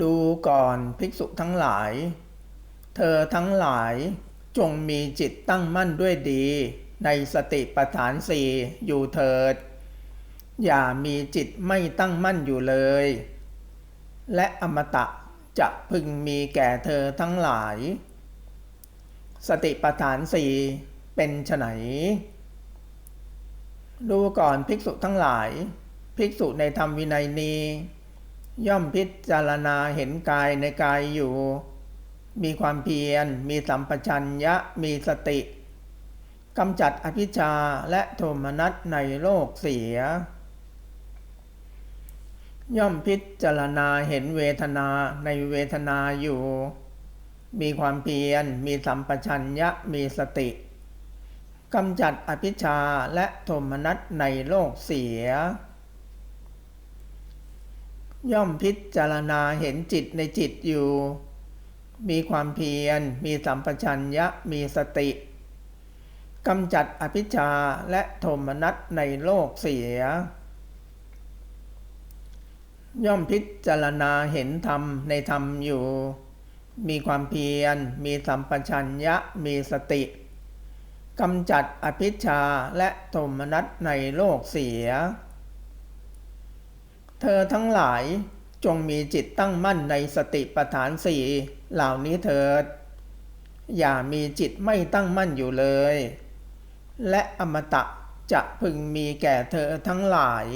ดูก่อนภิกษุทั้งหลาย เธอทั้งหลายจงมีจิตตั้งมั่นด้วยดี ในสติปัฏฐานสี่อยู่เถิด อย่ามีจิตไม่ตั้งมั่นอยู่เลย และอมตะจะพึงมีแก่เธอทั้งหลาย สติปัฏฐานสี่เป็นไฉนดูก่อนภิกษุทั้งหลาย ภิกษุในธรรมวินัยนี้ ย่อมพิจารณาเห็นกายในกายอยู่ มีความเพียร มีสัมปชัญญะ มีสติกำจัดอภิชาและโทมนัสในโลกเสีย ย่อมพิจารณาเห็นเวทนาในเวทนาอยู่ มีความเพียร มีสัมปชัญญะ มีสติกำจัดอภิชาและโทมนัสในโลกเสีย ย่อมพิจารณาเห็นจิตในจิตอยู่ มีความเพียร มีสัมปชัญญะ มีสติกำจัดอภิชาและโทมนัสในโลกเสีย ย่อมพิจารณาเห็นธรรมในธรรมอยู่ มีความเพียร มีสัมปชัญญะ มีสติกำจัดอภิชาและโทมนัสในโลกเสีย เธอทั้งหลายจงมีจิตตั้งมั่นในสติปัฏฐานสี่เหล่านี้เถิด อย่ามีจิตไม่ตั้งมั่นอยู่เลย และอมตะจะพึงมีแก่เธอทั้งหลาย